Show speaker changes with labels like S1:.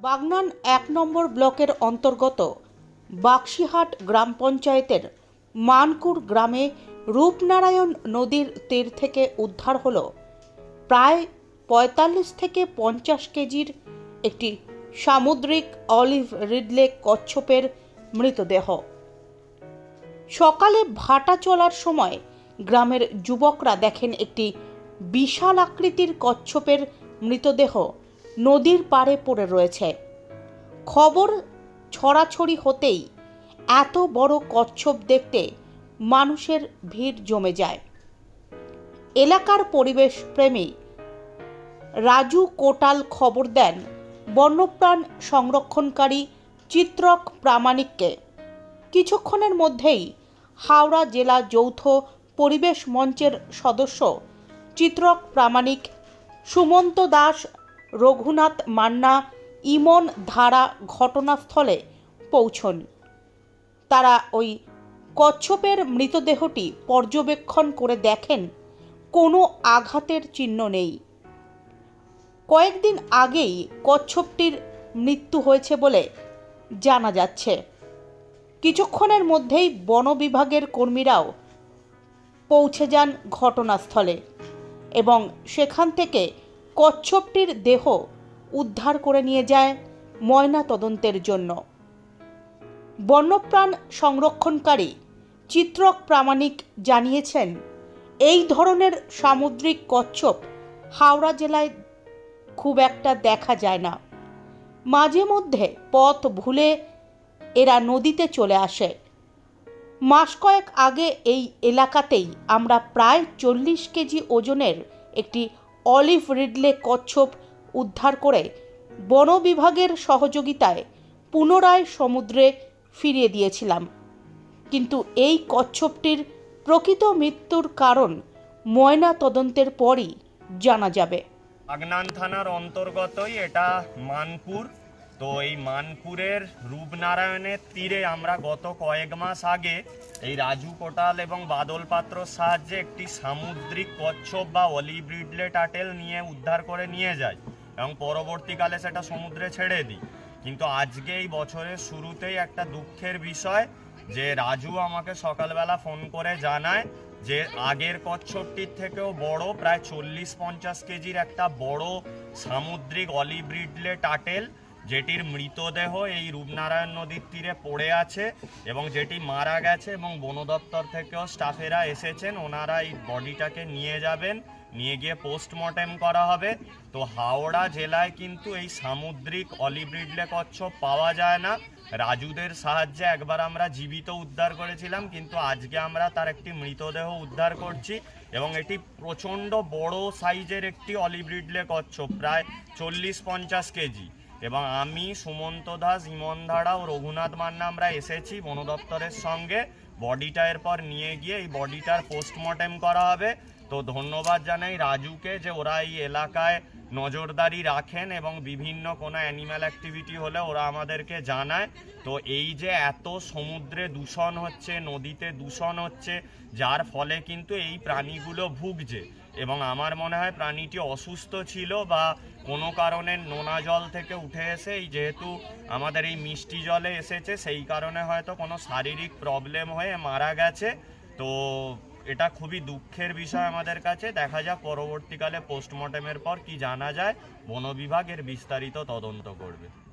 S1: বাগনান এক নম্বর ব্লকের অন্তর্গত বাক্সিহাট গ্রাম পঞ্চায়েতের মানকুর গ্রামে রূপনারায়ণ নদীর তীর থেকে উদ্ধার হল প্রায় পঁয়তাল্লিশ থেকে পঞ্চাশ কেজির একটি সামুদ্রিক অলিভ রিডলে কচ্ছপের মৃতদেহ। সকালে ভাটা চলার সময় গ্রামের যুবকরা দেখেন একটি বিশাল আকৃতির কচ্ছপের মৃতদেহ। নদীর পাড়ে পড়ে রয়েছে। খবর ছড়াছড়ি হতেই এত বড় কচ্ছপ দেখতে মানুষের ভিড় জমে যায়। এলাকার পরিবেশ প্রেমী রাজু কোটাল খবর দেন, বন্যপ্রাণ সংরক্ষণকারী চিত্রক প্রামাণিককে। কিছুক্ষণের মধ্যেই হাওড়া জেলা যৌথ পরিবেশ মঞ্চের সদস্য, চিত্রক প্রামাণিক সুমন্ত দাস রঘুনাথ মান্না ইমন ধারা ঘটনাস্থলে পৌঁছন। তারা ওই কচ্ছপের মৃতদেহটি পর্যবেক্ষণ করে দেখেন, কোনো আঘাতের চিহ্ন নেই। কয়েকদিন আগেই কচ্ছপটির মৃত্যু হয়েছে বলে জানা যাচ্ছে। কিছুক্ষণের মধ্যেই বন বিভাগের কর্মীরাও পৌঁছে যান ঘটনাস্থলে এবং সেখান থেকে কচ্ছপটির দেহ উদ্ধার করে নিয়ে যায় ময়না তদন্তের জন্য। বন্যপ্রাণ সংরক্ষণকারী চিত্রক প্রামাণিক জানিয়েছেন, এই ধরনের সামুদ্রিক কচ্ছপ হাওড়া জেলায় খুব একটা দেখা যায় না। মাঝে মধ্যে পথ ভুলে এরা নদীতে চলে আসে। মাস কয়েক আগে এই এলাকাতেই আমরা প্রায় চল্লিশ কেজি ওজনের একটি অলিভ রিডলে কচ্ছপ উদ্ধার করে বন বিভাগের সহযোগিতায় পুনরায় সমুদ্রে ফিরিয়ে দিয়েছিলাম। কিন্তু এই কচ্ছপটির প্রকৃত মৃত্যুর কারণ ময়না তদন্তের পরই জানা যাবে।
S2: বাগনান থানার অন্তর্গতই এটা মানপুর। তো এই মানপুরের রূপনারায়ণের তীরে আমরা গত কয়েক মাস আগে এই রাজু কোটাল এবং বাদল পাত্রর সাহায্যে একটি সামুদ্রিক কচ্ছপ বা অলিভ রিডলে টাটেল নিয়ে উদ্ধার করে নিয়ে যাই এবং পরবর্তীকালে সেটা সমুদ্রে ছেড়ে দিই। কিন্তু আজকে এই বছরের শুরুতেই একটা দুঃখের বিষয় যে রাজু আমাকে সকালবেলা ফোন করে জানায় যে আগের কচ্ছপটির থেকেও বড়, প্রায় চল্লিশ পঞ্চাশ কেজির একটা বড় সামুদ্রিক অলিভ রিডলে টাটেল যেটির মৃতদেহ এই রূপনারায়ণ নদীর তীরে পড়ে আছে এবং যেটি মারা গেছে এবং বন দপ্তর থেকেও স্টাফেরা এসেছেন, ওনারা এই বডিটাকে নিয়ে যাবেন, নিয়ে গিয়ে পোস্টমর্টেম করা হবে। তো হাওড়া জেলায় কিন্তু এই সামুদ্রিক অলিব্রিডলে রিডলে কচ্ছপ পাওয়া যায় না। রাজুদের সাহায্যে একবার আমরা জীবিত উদ্ধার করেছিলাম, কিন্তু আজকে আমরা তার একটি মৃতদেহ উদ্ধার করছি এবং এটি প্রচণ্ড বড় সাইজের একটি অলিব্রিডলে রিডলে কচ্ছপ, প্রায় চল্লিশ পঞ্চাশ কেজি। এবং আমি সুমন্ত দাস, ইমন ধারা ও রঘুনাথ মান্না আমরা এসেছি বন দপ্তরের সঙ্গে। বডিটা এরপর নিয়ে গিয়ে এই বডিটার পোস্টমর্টেম করা হবে। তো ধন্যবাদ জানাই রাজুকে যে ওরা এই এলাকায় নজরদারি রাখেন এবং বিভিন্ন কোনো অ্যানিম্যাল অ্যাক্টিভিটি হলে ওরা আমাদেরকে জানায়। তো এই যে এত সমুদ্রে দূষণ হচ্ছে, নদীতে দূষণ হচ্ছে, যার ফলে কিন্তু এই প্রাণীগুলো ভুগছে এবং আমার মনে হয় প্রাণীটি অসুস্থ ছিল বা কোনো কারণে নোনা জল থেকে উঠে এসে এই যেহেতু আমাদের এই মিষ্টি জলে এসেছে, সেই কারণে হয়তো কোনো শারীরিক প্রবলেম হয়ে মারা গেছে। তো এটা খুবই দুঃখের বিষয় আমাদের কাছে। দেখা যাক পরবর্তীকালে পোস্টমর্টেমের পর কি জানা যায়। বন বিভাগের বিস্তারিত তদন্ত করবে।